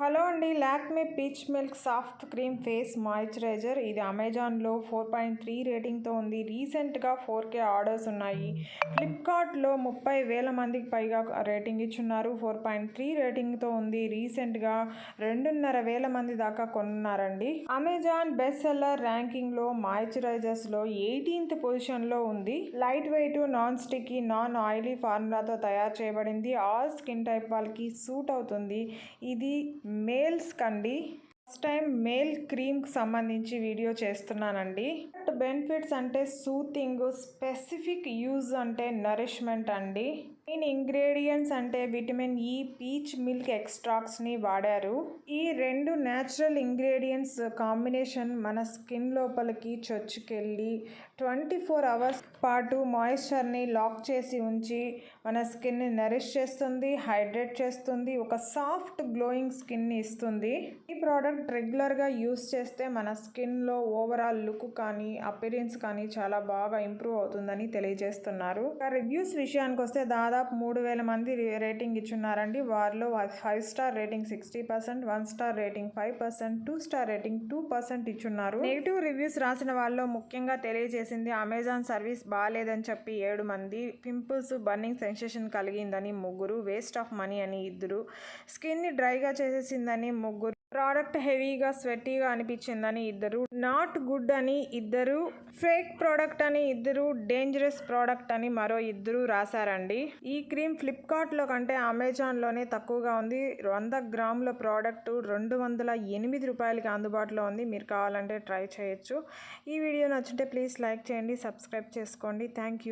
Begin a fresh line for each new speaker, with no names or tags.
Hello అండి Lakme peach milk soft cream face moisturiser. ఇది అమెజాన్లో ఫోర్ పాయింట్ త్రీ రేటింగ్తో ఉంది. రీసెంట్గా ఫోర్ కే ఆర్డర్స్ ఉన్నాయి. ఫ్లిప్కార్ట్లో ముప్పై వేల మందికి పైగా రేటింగ్ ఇచ్చున్నారు. ఫోర్ పాయింట్ త్రీ రేటింగ్తో ఉంది. రీసెంట్గా రెండున్నర వేల మంది దాకా కొన్నారండి. అమెజాన్ బెస్ట్ సెల్లర్ ర్యాంకింగ్లో మాయిశ్చరైజర్స్లో ఎయిటీన్త్ పొజిషన్లో ఉంది. Light weight non sticky non oily ఫార్ములాతో తయారు చేయబడింది. ఆల్ స్కిన్ టైప్ వాళ్ళకి సూట్ అవుతుంది. ఇది మేల్స్ కండి. ఫస్ట్ టైం మేల్ క్రీమ్కి సంబంధించి వీడియో చేస్తున్నానండి. బెనిఫిట్స్ అంటే సూతింగ్ స్పెసిఫిక్ యూజ్ అంటే నరిష్మెంట్ అండి. మెయిన్ ఇంగ్రీడియంట్స్ అంటే విటమిన్ ఈ పీచ్ మిల్క్ ఎక్స్ట్రాక్ట్స్ని వాడారు. ఈ రెండు న్యాచురల్ ఇంగ్రీడియంట్స్ కాంబినేషన్ మన స్కిన్ లోపలికి చొచ్చుకెళ్ళి ట్వంటీ ఫోర్ అవర్స్ పాటు మాయిశ్చర్ని లాక్ చేసి ఉంచి మన స్కిన్ని నరిష్ చేస్తుంది హైడ్రేట్ చేస్తుంది ఒక సాఫ్ట్ గ్లోయింగ్ స్కిన్ని ఇస్తుంది. ఈ ప్రోడక్ట్ రెగ్యులర్గా యూస్ చేస్తే మన స్కిన్లో ఓవరాల్ లుక్ కానీ అపిరియన్స్ కానీ చాలా బాగా ఇంప్రూవ్ అవుతుందని తెలియజేస్తున్నారు. రివ్యూస్ విషయానికి వస్తే దాదాపు మూడు వేల మంది రేటింగ్ ఇచ్చున్నారండి. వారిలో five star rating sixty percent one star rating five percent two star rating two percent ఇచ్చున్నారు. నెగిటివ్ రివ్యూస్ రాసిన వాళ్ళు ముఖ్యంగా తెలియజేసింది అమెజాన్ సర్వీస్ బాగాలేదని చెప్పి ఏడు మంది పింపుల్స్ బర్నింగ్ సెన్సేషన్ కలిగిందని ముగ్గురు వేస్ట్ ఆఫ్ మనీ అని ఇద్దరు స్కిన్ని డ్రైగా చేసేసిందని ముగ్గురు ప్రోడక్ట్ హెవీగా స్వెట్టీగా అనిపించిందని ఇద్దరు నాట్ గుడ్ అని ఇద్దరు ఫేక్ ప్రోడక్ట్ అని ఇద్దరు డేంజరస్ ప్రోడక్ట్ అని మరో ఇద్దరు రాశారండి. ఈ క్రీమ్ ఫ్లిప్కార్ట్లో కంటే అమెజాన్లోనే తక్కువగా ఉంది. వంద గ్రాముల ప్రోడక్ట్ రెండు వందల ఎనిమిది రూపాయలకి అందుబాటులో ఉంది. మీరు కావాలంటే ట్రై చేయొచ్చు. ఈ వీడియో నచ్చుంటే ప్లీజ్ లైక్ చేయండి సబ్స్క్రైబ్ చేసుకోండి. Thank you.